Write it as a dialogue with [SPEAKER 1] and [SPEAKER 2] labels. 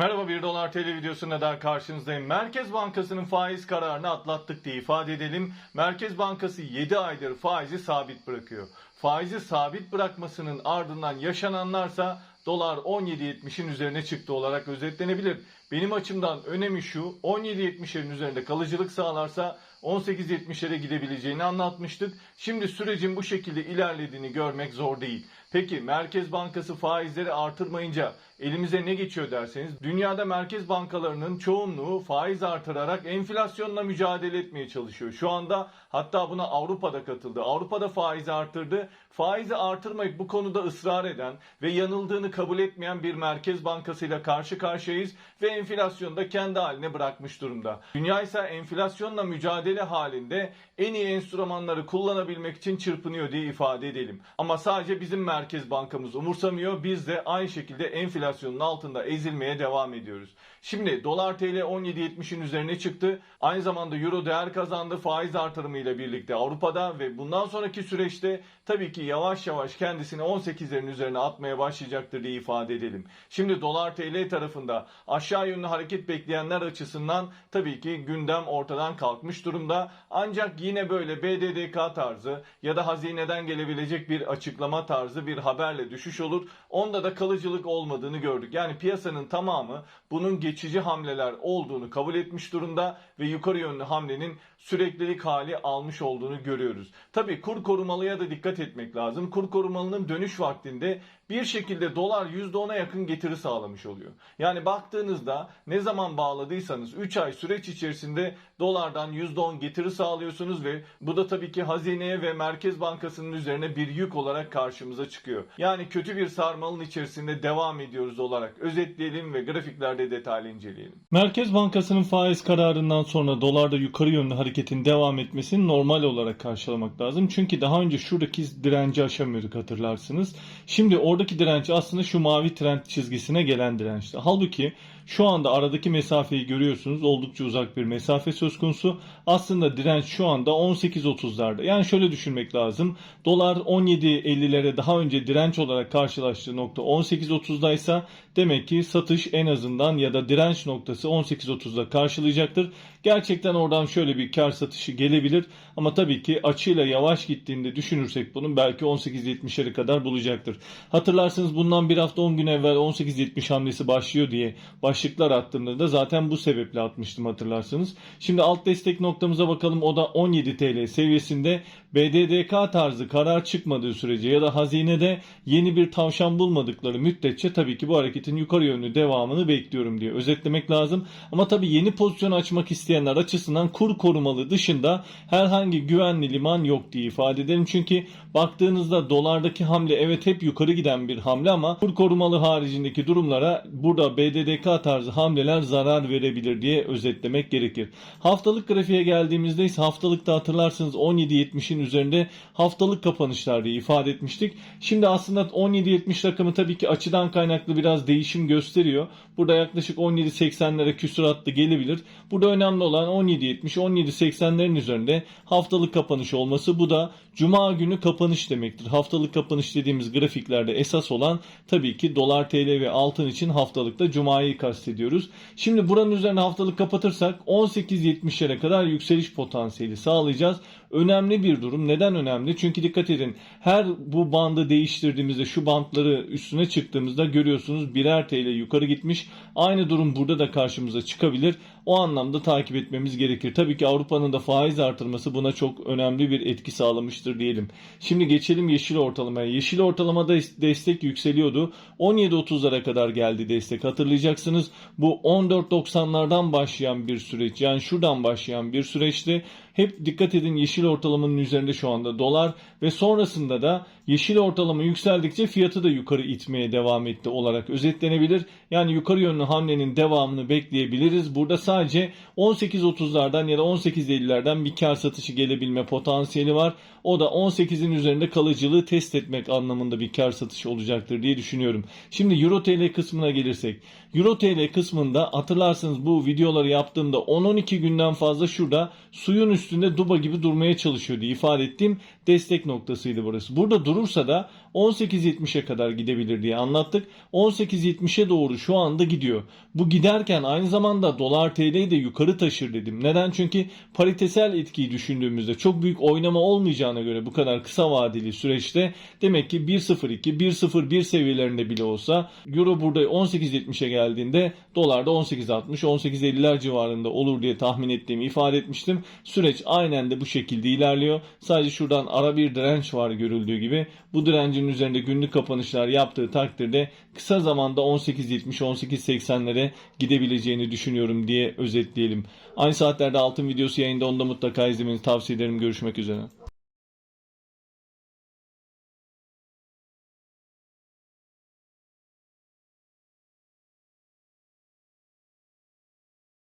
[SPEAKER 1] Merhaba 1 dolar TL videosuna daha karşınızdayım. Merkez Bankası'nın faiz kararını atlattık diye ifade edelim. Merkez Bankası 7 aydır faizi sabit bırakıyor. Faizi sabit bırakmasının ardından yaşananlarsa dolar 17.70'in üzerine çıktı olarak özetlenebilir. Benim açımdan önemi şu 17.70'lerin üzerinde kalıcılık sağlarsa 18.70'lere gidebileceğini anlatmıştık. Şimdi sürecin bu şekilde ilerlediğini görmek zor değil. Peki Merkez Bankası faizleri artırmayınca elimize ne geçiyor derseniz dünyada merkez bankalarının çoğunluğu faiz artırarak enflasyonla mücadele etmeye çalışıyor. Şu anda hatta buna Avrupa'da katıldı. Avrupa'da faizi artırdı. Faizi artırmayıp bu konuda ısrar eden ve yanıldığını kabul etmeyen bir merkez bankasıyla karşı karşıyayız ve enflasyonu da kendi haline bırakmış durumda. Dünya ise enflasyonla mücadele halinde en iyi enstrümanları kullanabilmek için çırpınıyor diye ifade edelim. Ama sadece bizim merkez bankamız umursamıyor. Biz de aynı şekilde enflasyonun altında ezilmeye devam ediyoruz. Şimdi dolar TL 17.70'in üzerine çıktı. Aynı zamanda euro değer kazandı faiz artırımıyla birlikte Avrupa'da ve bundan sonraki süreçte tabii ki yavaş yavaş kendisini 18'lerin üzerine atmaya başlayacaktır diye ifade edelim. Şimdi dolar TL tarafında aşağı yönlü hareket bekleyenler açısından tabii ki gündem ortadan kalkmış durumda. Ancak yine böyle BDDK tarzı ya da hazineden gelebilecek bir açıklama tarzı bir haberle düşüş olur. Onda da kalıcılık olmadığını gördük. Yani piyasanın tamamı bunun geçici hamleler olduğunu kabul etmiş durumda ve yukarı yönlü hamlenin süreklilik hali almış olduğunu görüyoruz. Tabii kur korumalıya da dikkat etmek lazım. Kur korumalının dönüş vaktinde bir şekilde dolar %10'a yakın getiri sağlamış oluyor. Yani baktığınızda ne zaman bağladıysanız 3 ay süreç içerisinde dolardan %10 getiri sağlıyorsunuz ve bu da tabii ki hazineye ve Merkez Bankası'nın üzerine bir yük olarak karşımıza çıkıyor. Yani kötü bir sarmalın içerisinde devam ediyoruz olarak özetleyelim ve grafiklerde detaylı inceleyelim. Merkez Bankası'nın faiz kararından sonra dolarda yukarı yönlü hareketin devam etmesini normal olarak karşılamak lazım. Çünkü daha önce şuradaki direnci aşamıyorduk hatırlarsınız. Şimdi oradaki direnç aslında şu mavi trend çizgisine gelen dirençti. Halbuki şu anda aradaki mesafeyi görüyorsunuz. Oldukça uzak bir mesafe söz konusu. Aslında direnç şu anda 18.30'larda. Yani şöyle düşünmek lazım. Dolar 17.50'lere daha önce direnç olarak karşılaştığı nokta 18.30'daysa demek ki satış en azından ya da direnç noktası 18.30'da karşılayacaktır. Gerçekten oradan şöyle bir kar satışı gelebilir ama tabii ki açıyla yavaş gittiğinde düşünürsek bunun belki 18.70'lere kadar bulacaktır. Hatırlarsınız bundan bir hafta 10 gün evvel 18.70 hamlesi başlıyor diye başlıklar attığımda da zaten bu sebeple atmıştım hatırlarsınız. Şimdi alt destek noktamıza bakalım o da 17 TL seviyesinde BDDK tarzı karar çıkmadığı sürece ya da hazinede yeni bir tavşan bulmadıkları müddetçe tabii ki bu hareketin yukarı yönlü devamını bekliyorum diye özetlemek lazım. Ama tabii yeni pozisyon açmak isteyenler açısından kur korumalı dışında herhangi güvenli liman yok diye ifade edelim. Çünkü baktığınızda dolardaki hamle evet hep yukarı giden bir hamle ama kur korumalı haricindeki durumlara burada BDDK tarzı hamleler zarar verebilir diye özetlemek gerekir. Haftalık grafiğe geldiğimizde ise haftalıkta hatırlarsınız 17.70'in üzerinde haftalık kapanışlar diye ifade etmiştik. Şimdi aslında 17.70 rakamı tabii ki açıdan kaynaklı biraz değişim gösteriyor. Burada yaklaşık 17.80'lere küsuratlı gelebilir. Burada önemli olan 17.70, 17.80'lerin üzerinde haftalık kapanış olması. Bu da Cuma günü kapanış demektir. Haftalık kapanış dediğimiz grafiklerde esas olan tabii ki dolar TL ve altın için haftalıkta Cuma'yı kastediyoruz. Şimdi buranın üzerine haftalık kapatırsak 18.70'lere kadar yükseliş potansiyeli sağlayacağız. Önemli bir durum. Neden önemli? Çünkü dikkat edin her bu bandı değiştirdiğimizde şu bantları üstüne çıktığımızda görüyorsunuz birer TL yukarı gitmiş. Aynı durum burada da karşımıza çıkabilir. O anlamda takip etmemiz gerekir. Tabii ki Avrupa'nın da faiz artırması buna çok önemli bir etki sağlamıştır diyelim. Şimdi geçelim yeşil ortalamaya. Yeşil ortalamada destek yükseliyordu. 17.30'lara kadar geldi destek. Hatırlayacaksınız bu 14.90'lardan başlayan bir süreç. Yani şuradan başlayan bir süreçti. Hep dikkat edin yeşil ortalamanın üzerinde şu anda dolar ve sonrasında da yeşil ortalama yükseldikçe fiyatı da yukarı itmeye devam etti olarak özetlenebilir. Yani yukarı yönlü hamlenin devamını bekleyebiliriz. Burada sadece 18.30'lardan ya da 18.50'lerden bir kar satışı gelebilme potansiyeli var. O da 18'in üzerinde kalıcılığı test etmek anlamında bir kar satışı olacaktır diye düşünüyorum. Şimdi Euro TL kısmına gelirsek. Euro TL kısmında hatırlarsınız bu videoları yaptığımda 10-12 günden fazla şurada suyun üstünde duba gibi durmaya çalışıyor diye ifade ettiğim destek noktasıydı burası. Burada durursa da 18.70'e kadar gidebilir diye anlattık. 18.70'e doğru şu anda gidiyor. Bu giderken aynı zamanda dolar TL'yi de yukarı taşır dedim. Neden? Çünkü paritesel etkiyi düşündüğümüzde çok büyük oynama olmayacağına göre bu kadar kısa vadeli süreçte demek ki 1.02, 1.01 seviyelerinde bile olsa Euro burada 18.70'e geldiğinde dolar da 18.60, 18.50'ler civarında olur diye tahmin ettiğimi ifade etmiştim. Süreç aynen de bu şekilde ilerliyor. Sadece şuradan ara bir direnç var görüldüğü gibi. Bu direncin üzerinde günlük kapanışlar yaptığı takdirde kısa zamanda 18.70-18.80'lere gidebileceğini düşünüyorum diye özetleyelim. Aynı saatlerde altın videosu yayında onu da mutlaka izlemenizi tavsiye ederim. Görüşmek üzere.